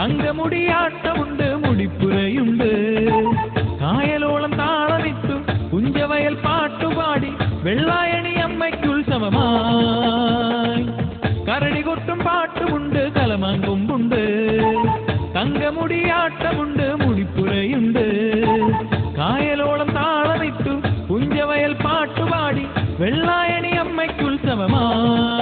കലമാൻ കൊമ്പുണ്ട് തങ്കമുടിയാട്ടമുണ്ട് മുടിപ്പുരയുണ്ട് കായലോളം താളമിട്ടു കുഞ്ചവയൽ പാട്ടുപാടി വെള്ളായണി അമ്മയ്ക്കുത്സവമായി കരടി കൊട്ടും പാട്ടുമുണ്ട് കലമാൻ കൊമ്പുണ്ട് തങ്കമുടിയാട്ടമുണ്ട് മുടിപ്പുരയുണ്ട് കായലോളം താളമിട്ടു കുഞ്ചവയൽ പാട്ടുപാടി വെള്ളായണി അമ്മയ്ക്കുത്സവമായി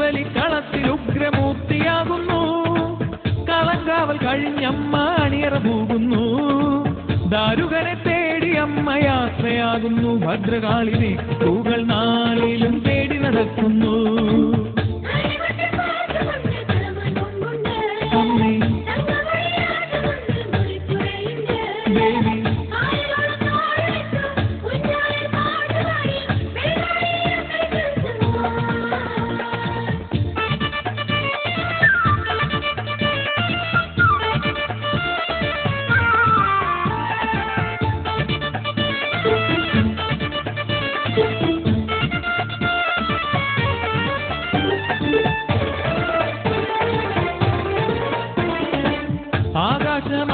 ഉച്ചബലി കളത്തിൽ ഉഗ്രമൂർത്തിയാകുന്നു. കളങ്കാവൽ കഴിഞ്ഞമ്മ അണിയറ പോകുന്നു ദാരുകനെ തേടി അമ്മ യാത്രയാകുന്നു. ഭദ്രകാളിനെ പൂകൾ നാളിലും തേടി നടക്കുന്നു.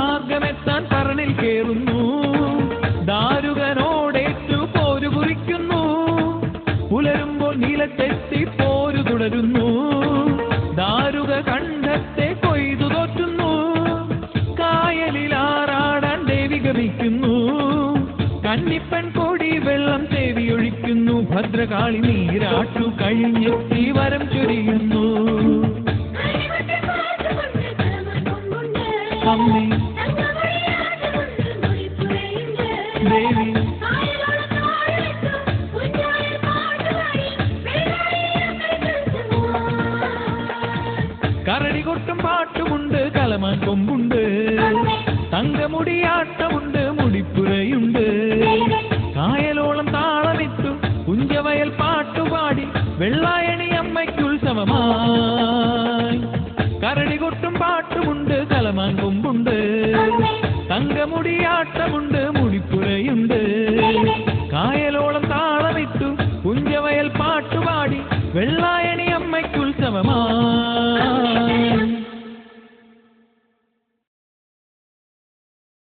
ആകാശമാർഗമെത്താൻ പറണിൽ കേറുന്നു. ദാരുകനോടേറ്റു പോരു കുറിക്കുന്നു. പുലരുമ്പോൾ നീലത്തെത്തി പോരു തുടരുന്നു. ദാരുക കണ്ടത്തെ കൊയ്തു തോറ്റുന്നു. കായലിൽ ആറാടാൻ ദേവി ഗമിക്കുന്നു. കന്നിപ്പൻ കൊടി വെള്ളം തേവിയൊഴിക്കുന്നു ഭദ്രകാളി നീരാട്ടു കഴിഞ്ഞെത്തി വരം ചൊരിയുന്നു. தேவி கரடி கொட்டும் பாட்டு உண்டு கலமான் கொம்புண்டு. தங்க முடியாட்டம் உண்டு முடிப்புரையுண்டு. காயலோளம் தாளமிட்டு குஞ்ச வயல் பாட்டு பாடி வெள்ளாயணி அம்மைக்குள் சமமாய். கரடி கொட்டும் பாட்டு உண்டு கலமான் கொம்புண்டு. தங்க முடியாட்டம் உண்டு Mama.